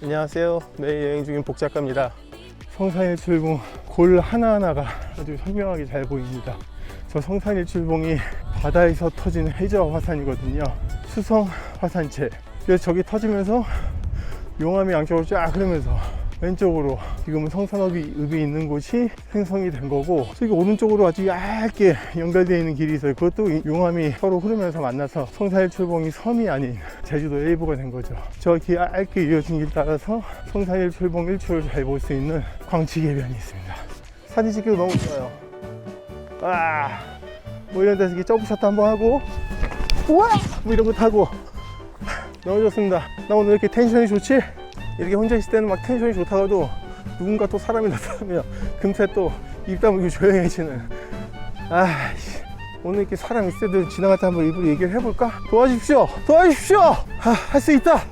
안녕하세요. 매일 여행 중인 복작가입니다. 성산일출봉 골 하나하나가 아주 선명하게 잘 보입니다. 저 성산일출봉이 바다에서 터지는 해저 화산이거든요. 수성 화산체. 그래서 저기 터지면서 용암이 양쪽으로 쫙 흐르면서 왼쪽으로 지금은 성산읍이 읍이 있는 곳이 생성이 된 거고 저기 오른쪽으로 아주 얇게 연결되어 있는 길이 있어요. 그것도 이 용암이 서로 흐르면서 만나서 성산일출봉이 섬이 아닌 제주도 일부가 된 거죠. 저렇게 얇게 이어진 길 따라서 성산일출봉 일출을 잘 볼 수 있는 광치계변이 있습니다. 사진 찍기도 너무 좋아요. 아, 뭐 이런 데서 점프샷도 한번 하고 우와! 뭐 이런 거 타고. 너무 좋습니다. 나 오늘 이렇게 텐션이 좋지? 이렇게 혼자 있을 때는 막 텐션이 좋다가도 누군가 또 사람이 나타나면 금세 또 입 다물고 조용해지는. 아, 씨. 오늘 이렇게 사람 있을 때도 지나갈 때 한번 일부러 얘기를 해볼까? 도와주십시오! 도와주십시오! 아, 할 수 있다!